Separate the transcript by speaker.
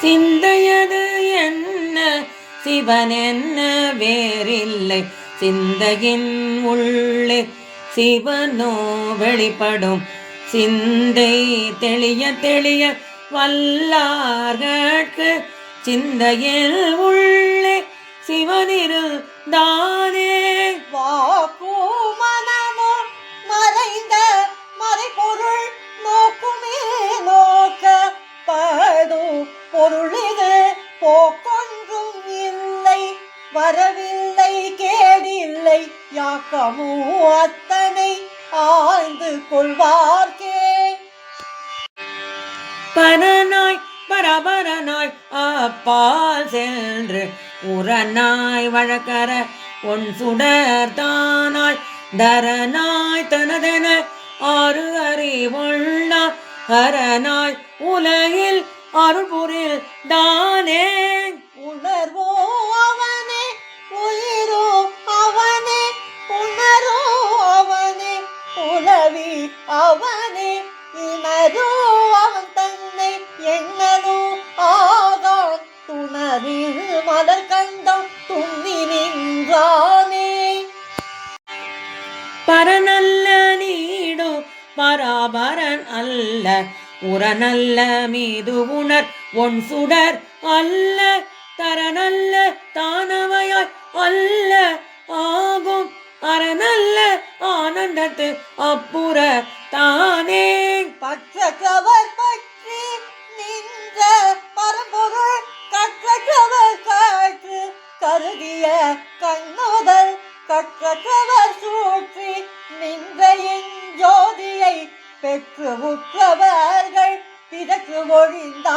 Speaker 1: சிந்தையது என்ன? சிவன் என்ன வேறில்லை? சிந்தையின் உள்ளே சிவனோ வெளிப்படும். சிந்தை தெளிய தெளிய வல்லார்கட்கு. சிந்தையில் உள்ளே சிவனிருந்தான்
Speaker 2: போக்கொன்றும் இல்லை வரவில்லை கேடில்லை யாக்கமோ அத்தனை ஆழ்ந்து கொள்வார்க்கே.
Speaker 1: பரனாய் பரபரனாய் அப்பால் சென்று உரனாய் வழக்கர உன் சுடர் தானாய் தரனாய் தனதென ஆறு அறிவுள்ளா ஹரனாய் உலகில் அருள்புரில் தானே.
Speaker 2: உணர்வோ அவனே உயிரோ அவனே உணரோ அவனே உலவி அவனே. இனரோ அவன் தன்னை எண்ணனோ ஆகான். துணரில் மலர் கண்டம் துண்ணி நின்றானே.
Speaker 1: பரநல்ல நீடோ பராபரன் அல்ல. உரநல்ல மீது உணர் ஒன் சுடர் அல்ல தரநல்ல தானவையாய் அல்ல ஆகும். அறநல்ல ஆனந்தத்து அப்புற தானே.
Speaker 2: பற்றவர் பற்றி நின்ற பரம்பொருள் கற்றவர் காற்று கருதிய கண்ணுதல் கற்றவர் சூற்றி நின்ற என் ஜோதியை பெற்று 是我领导